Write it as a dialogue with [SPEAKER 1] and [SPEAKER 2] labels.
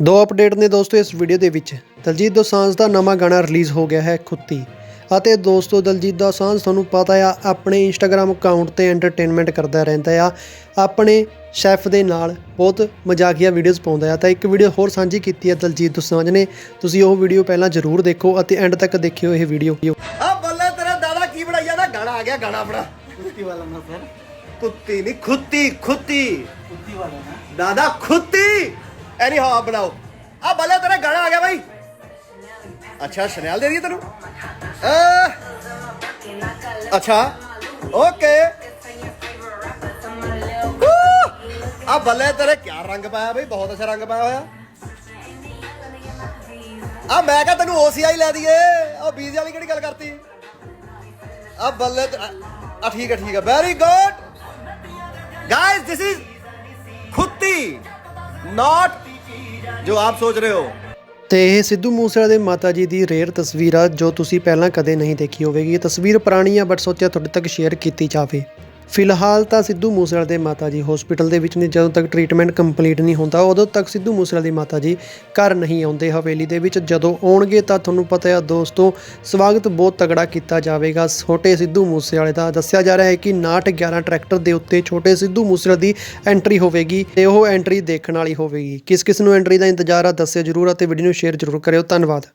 [SPEAKER 1] ਦੋ ਅਪਡੇਟ ਨੇ ਦੋਸਤੋ ਇਸ ਵੀਡੀਓ ਦੇ ਵਿੱਚ। ਦਲਜੀਤ ਦੋਸਾਂਝ ਦਾ ਨਵਾਂ ਗਾਣਾ ਰਿਲੀਜ਼ ਹੋ ਗਿਆ ਹੈ ਖੁੱਤੀ। ਅਤੇ ਦੋਸਤੋ ਦਲਜੀਤ ਦੋਸਾਂਝ ਤੁਹਾਨੂੰ ਪਤਾ ਆ ਆਪਣੇ ਇੰਸਟਾਗ੍ਰam ਅਕਾਊਂਟ ਤੇ ਐਂਟਰਟੇਨਮੈਂਟ ਕਰਦਾ ਰਹਿੰਦਾ ਆ। ਆਪਣੇ ਸ਼ੈਫ ਦੇ ਨਾਲ ਬਹੁਤ ਮਜ਼ਾਕੀਆ ਵੀਡੀਓਜ਼ ਪਾਉਂਦਾ ਆ। ਤਾਂ ਇੱਕ ਵੀਡੀਓ ਹੋਰ ਸਾਂਝੀ ਕੀਤੀ ਆ ਦਲਜੀਤ ਦੋਸਾਂਝ ਨੇ। ਤੁਸੀਂ ਉਹ ਵੀਡੀਓ ਪਹਿਲਾਂ ਜ਼ਰੂਰ ਦੇਖੋ ਅਤੇ ਐਂਡ ਤੱਕ ਦੇਖਿਓ ਇਹ ਵੀਡੀਓ
[SPEAKER 2] ਆ ਬੱਲੇ ਤੇਰਾ ਦਾਦਾ ਕੀ ਬਣਾਇਆ ਦਾ ਗਾਣਾ ਆ ਗਿਆ ਗਾਣਾ
[SPEAKER 3] ਬੜਾ ਕੁੱਤੀ ਵਾਲਾ ਨਾ
[SPEAKER 2] ਕੁੱਤੀ ਨਹੀਂ ਖੁੱਤੀ ਖੁੱਤੀ।
[SPEAKER 3] ਕੁੱਤੀ ਵਾਲਾ ਨਾ।
[SPEAKER 2] ਦਾਦਾ ਖੁੱਤੀ। ਐਨੀ ਹਾਂ ਬਣਾਓ। ਆ ਬੱਲੇ, ਤੇਰਾ ਗਾਣਾ ਆ ਗਿਆ ਬਾਈ। ਅੱਛਾ, ਸ਼ਨੈਲ ਦੇ ਦਈਏ ਤੈਨੂੰ? ਅੱਛਾ। ਓਕੇ। ਆ ਬੱਲੇ, ਤੇਰੇ ਕਿਆ ਰੰਗ ਪਾਇਆ ਬਾਈ, ਬਹੁਤ ਅੱਛਾ ਰੰਗ ਪਾਇਆ ਹੋਇਆ। ਆ ਮੈਂ ਕਹਾਂ ਤੈਨੂੰ OCI ਲੈ ਦਈਏ। ਉਹ ਵੀਜ਼ੇ ਵਾਲੀ ਕਿਹੜੀ ਗੱਲ ਕਰਤੀ? ਆ ਬੱਲੇ ਆ ਠੀਕ ਹੈ ਠੀਕ ਹੈ very good guys this is ਖੁੱਤੀ not ਜੋ ਆਪ ਸੋਚ ਰਹੇ ਹੋ।
[SPEAKER 1] ਤੇ ਇਹ ਸਿੱਧੂ ਮੂਸੇਵਾਲੇ ਦੇ ਮਾਤਾ ਜੀ ਦੀ ਰੇਅਰ ਤਸਵੀਰ ਆ ਜੋ ਤੁਸੀਂ ਪਹਿਲਾਂ ਕਦੇ ਨਹੀਂ ਦੇਖੀ ਹੋਵੇਗੀ। ਇਹ ਤਸਵੀਰ ਪੁਰਾਣੀ ਆ ਬਟ ਸੋਚਿਆ ਤੁਹਾਡੇ ਤੱਕ ਸ਼ੇਅਰ ਕੀਤੀ ਜਾਵੇ। ਫਿਲਹਾਲ ਤਾਂ ਸਿੱਧੂ ਮੂਸੇਵਾਲੇ ਦੇ ਮਾਤਾ ਜੀ ਹਸਪੀਟਲ ਦੇ ਵਿੱਚ ਨੇ। ਜਦੋਂ ਤੱਕ ਟ੍ਰੀਟਮੈਂਟ ਕੰਪਲੀਟ ਨਹੀਂ ਹੁੰਦਾ, ਉਦੋਂ ਤੱਕ ਸਿੱਧੂ ਮੂਸੇਵਾਲੇ ਦੀ ਮਾਤਾ ਜੀ ਘਰ ਨਹੀਂ ਆਉਂਦੇ ਹਵੇਲੀ ਦੇ ਵਿੱਚ। ਜਦੋਂ ਆਉਣਗੇ ਤਾਂ ਤੁਹਾਨੂੰ ਪਤਾ ਹੈ ਦੋਸਤੋ, ਸਵਾਗਤ ਬਹੁਤ ਤਗੜਾ ਕੀਤਾ ਜਾਵੇਗਾ। ਛੋਟੇ ਸਿੱਧੂ ਮੂਸੇਵਾਲੇ ਦਾ ਦੱਸਿਆ ਜਾ ਰਿਹਾ ਹੈ ਕਿ 911 ਟਰੈਕਟਰ ਦੇ ਉੱਤੇ ਛੋਟੇ ਸਿੱਧੂ ਮੂਸੇਵਾਲੇ ਦੀ ਐਂਟਰੀ ਹੋਵੇਗੀ ਤੇ ਉਹ ਐਂਟਰੀ ਦੇਖਣ ਵਾਲੀ ਹੋਵੇਗੀ। ਕਿਸ ਕਿਸ ਨੂੰ ਐਂਟਰੀ ਦਾ ਇੰਤਜ਼ਾਰ ਆ, ਦੱਸਿਓ ਜਰੂਰ ਅਤੇ ਵੀਡੀਓ ਨੂੰ ਸ਼ੇਅਰ ਜਰੂਰ ਕਰਿਓ। ਧੰਨਵਾਦ।